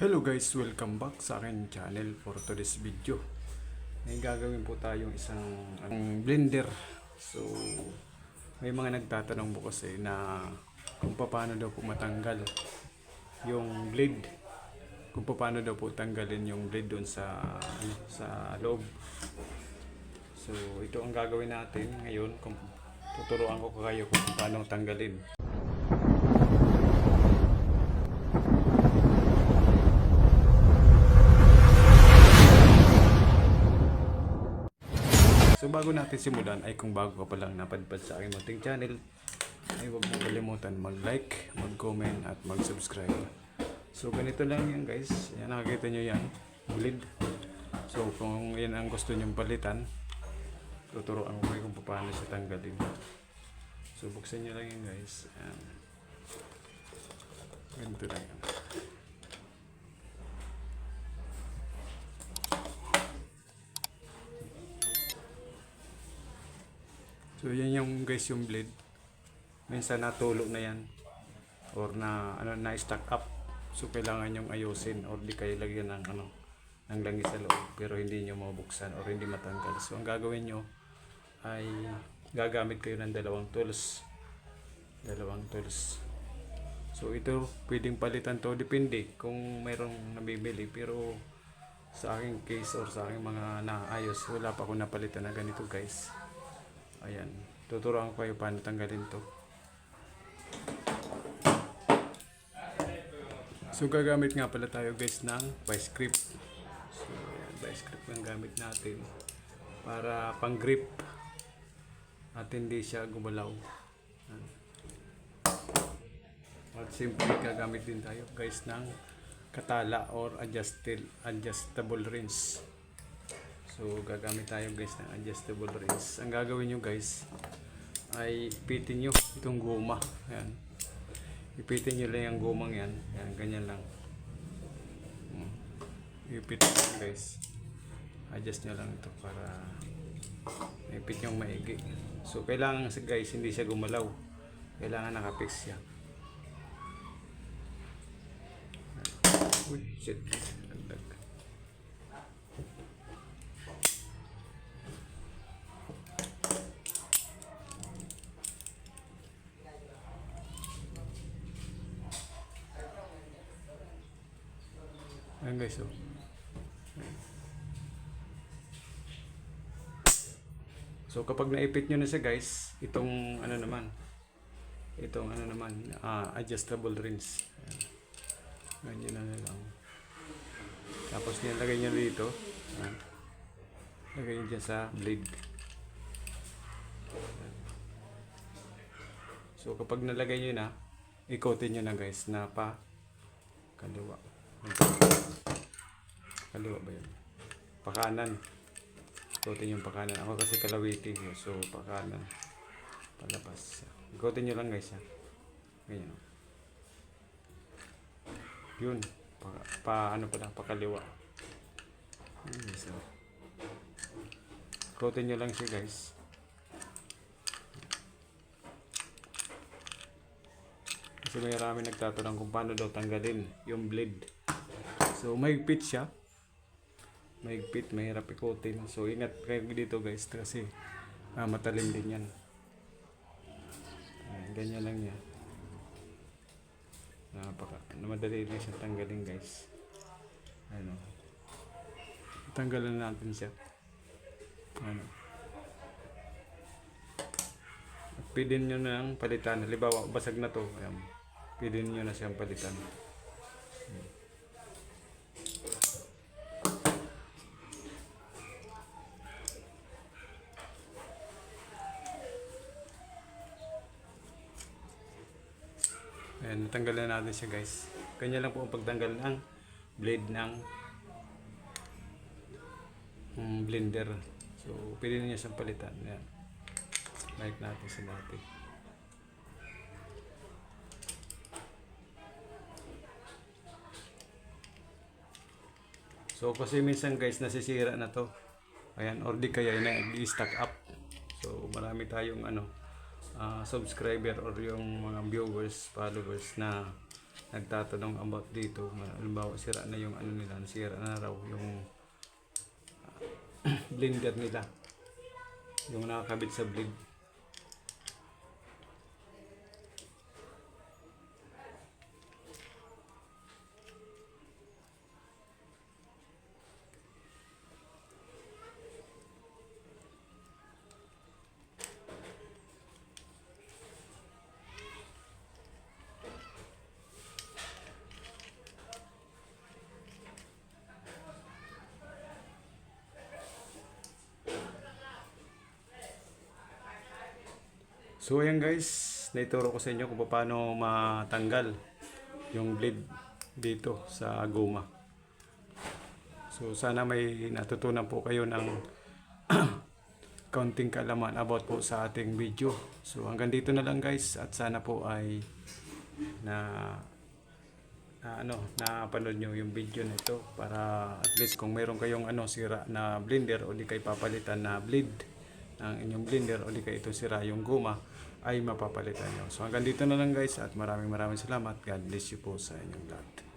Hello guys, welcome back sa akin channel for today's video. May gagawin po tayong isang ang blender. So, may mga nagtatanong po kasi na kung paano daw po matanggal yung blade. Kung paano daw po tanggalin yung blade doon sa ano, sa loob. So, ito ang gagawin natin ngayon. Kung tuturuan ko kayo kung paano tanggalin. So bago natin simulan ay kung bago ka pa lang napadpad sa aking munting channel ay huwag mong kalimutan mag-like, mag-comment at mag-subscribe. So ganito lang yan guys. Yan nakikita nyo yan. Bleed. So kung yan ang gusto nyong palitan tuturuan ko kayo kung paano siya tanggalin. So buksan nyo lang yan guys. Ayan. Ganito lang yan. So yan yung guys yung blade. Minsan natulog na yan or na ano na stack up. So kailangan yung ayusin or di kayo lagyan ng ano ng langis sa loob pero hindi nyo mabuksan or hindi matanggal. So ang gagawin nyo ay gagamit kayo ng dalawang tools. Dalawang tools. So ito pwedeng palitan to depende kung mayroong nabibili pero sa aking case or sa aking mga naayos wala pa ako napalitan na ganito guys. Ayan. Tuturuan ko kayo paano tanggalin to. So gagamit nga pala tayo guys ng vice grip. So ayan, vice grip ang gamit natin para pang grip at hindi siya gumalaw. At simple gagamit din tayo guys ng katala or adjusted, adjustable rinse. So, gagamit tayo guys ng adjustable rinse. Ang gagawin nyo guys, ay ipitin nyo itong goma. Ayan. Ipitin nyo lang yung gomang yan. Ayan, ganyan lang. Hmm. Nyo guys. Adjust nyo lang ito para ipit nyo maigi. So, kailangan guys, hindi siya gumalaw. Kailangan nakapix siya. Uy, shit. Guys, oh. So kapag naipit nyo na siya guys, itong ano naman, itong ano naman, ah, adjustable rinse. Ayan. Ganyan na lang. Tapos nilagay nyo dito. Ayan. Lagay nyo dyan sa blade. Ayan. So kapag nalagay nyo na, ikotin nyo na guys na pa kaliwa. Kaliwa ba yun? Pakanan. Ikotin yung pakanan. Ako kasi kalawiti. So, pakanan. Palabas. Ikotin nyo lang guys ha. Ganyan. Yun. Pa, pa ano pala, pakaliwa. Yun, so. Ikotin nyo lang siya guys. Kasi may marami nagtatanong kung paano daw tanggalin yung blade. So, mahigpit siya. Mahigpit, mahirap ikutin. So, ingat kayo dito guys kasi ah, matalim din yan. Ayan, ganyan lang yan. Napaka, na madali lang siya tanggalin guys. Ano. Tanggalan natin siya. Ano. At pwede nyo nang palitan. Halimbawa, basag na to. Ayan. Pwede nyo na siyang palitan. Ayan, natanggalan natin siya guys. Kanya lang po ang pagtanggal ng blade ng blender. So, pwede niya siyang palitan. Ayan. Like natin sa dati. So, kasi minsan guys, nasisira na to. Ayan, or di kaya na-stack up. So, marami tayong ano, ah, subscriber or yung mga viewers, followers na nagtatanong about dito. Halimbawa, sira na yung ano nila, sira na raw yung ah, blender nila. Yung nakakabit sa blade. So ayan guys, naituro ko sa inyo kung paano matanggal yung blade dito sa goma. So sana may natutunan po kayo ng kaunting kaalaman about po sa ating video. So hanggang dito na lang guys at sana po ay na na ano napanood nyo yung video na ito para at least kung meron kayong ano sira na blender o di kay papalitan na blade ng inyong blender o di ito sira yung guma ay mapapalitan nyo. So hanggang dito na lang guys at maraming maraming salamat. God bless you po sa inyong lahat.